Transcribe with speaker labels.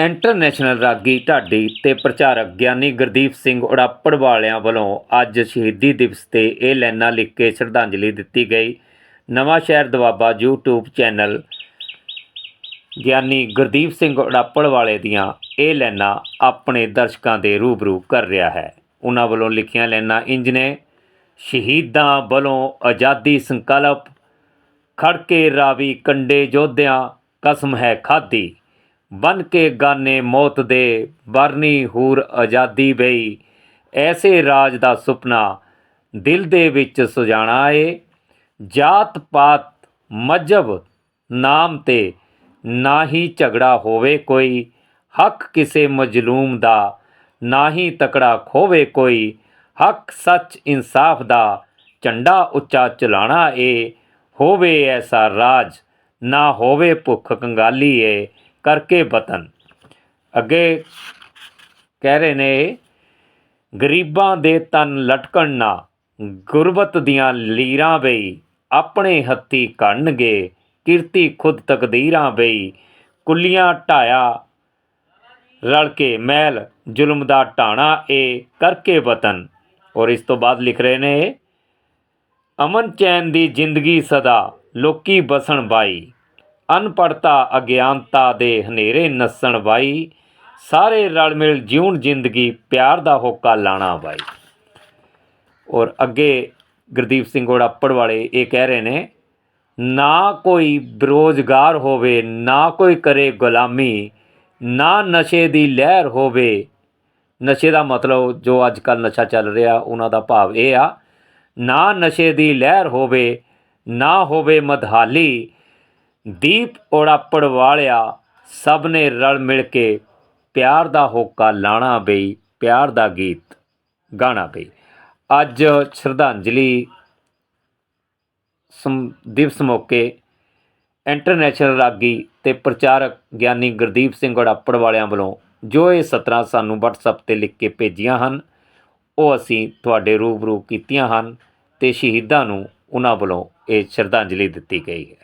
Speaker 1: International ਰਾਗੀ ਢਾਡੀ ਤੇ ਪ੍ਰਚਾਰਕ ਗਿਆਨੀ ਗੁਰਦੀਪ ਸਿੰਘ ਉੜਾਪੜ ਵਾਲਿਆਂ ਵੱਲੋਂ ਅੱਜ ਸ਼ਹੀਦੀ ਦਿਵਸ ਤੇ ਇਹ ਲਾਈਨਾਂ ਲਿਖ ਕੇ ਸ਼ਰਧਾਂਜਲੀ ਦਿੱਤੀ ਗਈ। ਨਵਾਂ ਸ਼ਹਿਰ ਦਵਾਬਾ YouTube ਚੈਨਲ ਗਿਆਨੀ ਗੁਰਦੀਪ ਸਿੰਘ ਉੜਾਪੜ ਵਾਲੇ ਦੀਆਂ ਇਹ ਲਾਈਨਾਂ ਆਪਣੇ ਦਰਸ਼ਕਾਂ ਦੇ ਰੂਬਰੂ ਕਰ ਰਿਹਾ ਹੈ। ਉਹਨਾਂ ਵੱਲੋਂ ਲਿਖੀਆਂ ਲਾਈਨਾਂ ਇੰਜ ਨੇ, ਸ਼ਹੀਦਾਂ ਵੱਲੋਂ ਆਜ਼ਾਦੀ ਸੰਕਲਪ ਖੜਕੇ ਰਾਵੀ ਕੰਡੇ ਯੋਧਿਆਂ, ਕਸਮ ਹੈ ਖਾਦੀ। ਬਨ ਕੇ ਗਾਨੇ ਮੌਤ ਦੇ, ਵਰਨੀ ਹੂਰ ਆਜ਼ਾਦੀ ਬਈ। ਐਸੇ ਰਾਜ ਦਾ ਸੁਪਨਾ ਦਿਲ ਦੇ ਵਿੱਚ ਸੁਜਾਣਾ ਏ। ਜਾਤ ਪਾਤ ਮਜਬ ਨਾਮ ਤੇ ਨਾ ਹੀ ਝਗੜਾ ਹੋਵੇ ਕੋਈ। ਹੱਕ ਕਿਸੇ ਮਜਲੂਮ ਦਾ ਨਾ ਹੀ ਤਕੜਾ ਖੋਵੇ ਕੋਈ। ਹੱਕ ਸੱਚ ਇਨਸਾਫ ਦਾ ਝੰਡਾ ਉੱਚਾ ਚਲਾਣਾ ਏ। ਹੋਵੇ ਐਸਾ ਰਾਜ, ਨਾ ਹੋਵੇ ਭੁੱਖ ਕੰਗਾਲੀ ਏ। ਕਰਕੇ ਵਤਨ। ਅੱਗੇ ਕਹਿ ਰਹੇ ਨੇ, ਗਰੀਬਾਂ ਦੇ ਤਨ ਲਟਕਣ ਨਾ, ਗੁਰਬਤ ਦੀਆਂ ਲੀਰਾਂ ਬਈ, ਆਪਣੇ ਹੱਥੀ ਕਰਨਗੇ, ਕਿਰਤੀ ਖੁਦ ਤਕਦੀਰਾਂ ਬਈ। ਕੁੱਲੀਆਂ ਢਾਇਆ, ਰਲ ਕੇ ਮਹਿਲ ਜ਼ੁਲਮ ਦਾ ਢਾਣਾ ਏ, ਕਰਕੇ ਵਤਨ। ਔਰ ਇਸ ਤੋਂ ਬਾਅਦ ਲਿਖ ਰਹੇ ਨੇ, ਅਮਨ ਚੈਨ ਦੀ ਜ਼ਿੰਦਗੀ ਸਦਾ, ਲੋਕੀ ਬਸਣ ਬਾਈ। ਅਨਪੜਤਾ ਅਗਿਆਨਤਾ ਦੇ ਹਨੇਰੇ ਨੱਸਣ ਬਾਈ ਸਾਰੇ ਰਲ ਮਿਲ ਜਿਉਣ ਜ਼ਿੰਦਗੀ, ਪਿਆਰ ਦਾ ਹੋਕਾ ਲਾਣਾ ਬਾਈ ਔਰ ਅੱਗੇ ਗੁਰਦੀਪ ਸਿੰਘ ਓੜਾਪੜ ਵਾਲੇ ਇਹ ਕਹਿ ਰਹੇ ਨੇ, ਨਾ ਕੋਈ ਬੇਰੁਜ਼ਗਾਰ ਹੋਵੇ, ਨਾ ਕੋਈ ਕਰੇ ਗੁਲਾਮੀ, ਨਾ ਨਸ਼ੇ ਦੀ ਲਹਿਰ ਹੋਵੇ। ਨਸ਼ੇ ਦਾ ਮਤਲਬ ਜੋ ਅੱਜ ਕੱਲ ਨਸ਼ਾ ਚੱਲ ਰਿਹਾ, ਉਹਨਾਂ ਦਾ ਭਾਵ ਇਹ ਆ, ਨਾ ਨਸ਼ੇ ਦੀ ਲਹਿਰ ਹੋਵੇ, ਨਾ ਹੋਵੇ ਮਦਹਾਲੀ ਦੀਪ ਉੜਾਪੜ ਵਾਲਿਆ ਸਭ ਨੇ ਰਲ ਮਿਲ ਕੇ ਪਿਆਰ ਦਾ ਹੋਕਾ ਲਾਣਾ ਬਈ, ਪਿਆਰ ਦਾ ਗੀਤ ਗਾਣਾ ਬਈ। ਅੱਜ ਸ਼ਰਧਾਂਜਲੀ ਸਮ- ਦਿਵਸ ਮੌਕੇ ਇੰਟਰਨੈਸ਼ਨਲ ਰਾਗੀ ਤੇ ਪ੍ਰਚਾਰਕ ਗਿਆਨੀ ਗੁਰਦੀਪ ਸਿੰਘ ਉੜਾਪੜ ਵਾਲਿਆਂ ਵੱਲੋਂ ਜੋ ਇਹ ਸਤਰਾਂ ਸਾਨੂੰ WhatsApp ਤੇ ਲਿਖ ਕੇ ਭੇਜੀਆਂ ਹਨ, ਉਹ ਅਸੀਂ ਤੁਹਾਡੇ ਰੂਬਰੂ ਕੀਤੀਆਂ ਹਨ ਤੇ ਸ਼ਹੀਦਾਂ ਨੂੰ ਉਹਨਾਂ ਵੱਲੋਂ ਇਹ ਸ਼ਰਧਾਂਜਲੀ ਦਿੱਤੀ ਗਈ ਹੈ।